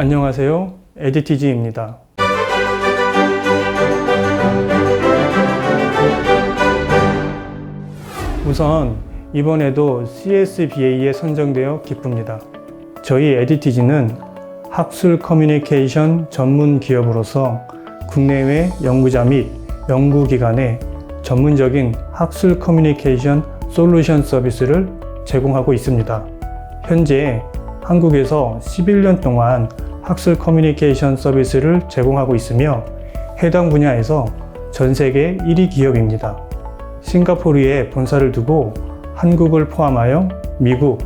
안녕하세요. 에디티지입니다. 우선 이번에도 CSBA에 선정되어 기쁩니다. 저희 에디티지는 학술 커뮤니케이션 전문 기업으로서 국내외 연구자 및 연구기관에 전문적인 학술 커뮤니케이션 솔루션 서비스를 제공하고 있습니다. 현재 한국에서 11년 동안 학술 커뮤니케이션 서비스를 제공하고 있으며 해당 분야에서 전 세계 1위 기업입니다. 싱가포르에 본사를 두고 한국을 포함하여 미국,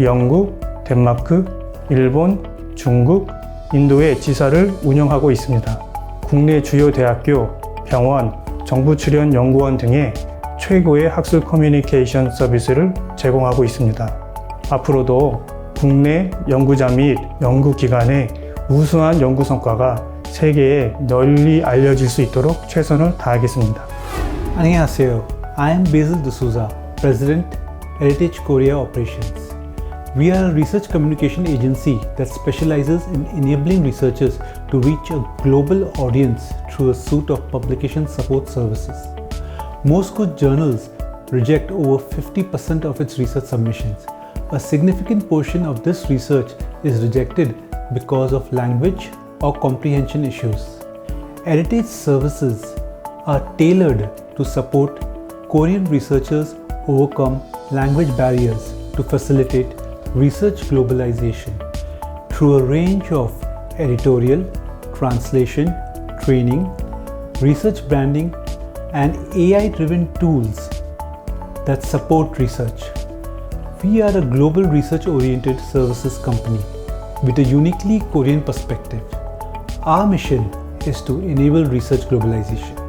영국, 덴마크, 일본, 중국, 인도의 지사를 운영하고 있습니다. 국내 주요 대학교, 병원, 정부 출연 연구원 등의 최고의 학술 커뮤니케이션 서비스를 제공하고 있습니다. 앞으로도 국내 연구자 및 연구기관의 우수한 연구 성과가 세계에 널리 알려질 수 있도록 최선을 다하겠습니다. 안녕하세요. I am Basil D'Souza, President, Heritage Korea Operations. We are a research communication agency that specializes in enabling researchers to reach a global audience through a suite of publication support services. Most good journals reject over 50% of its research submissions. A significant portion of this research is rejected because of language or comprehension issues. Heritage services are tailored to support Korean researchers overcome language barriers to facilitate research globalization through a range of editorial, translation, training, research branding, and AI driven tools that support research. We are a global research oriented services company with a uniquely Korean perspective. Our mission is to enable research globalization.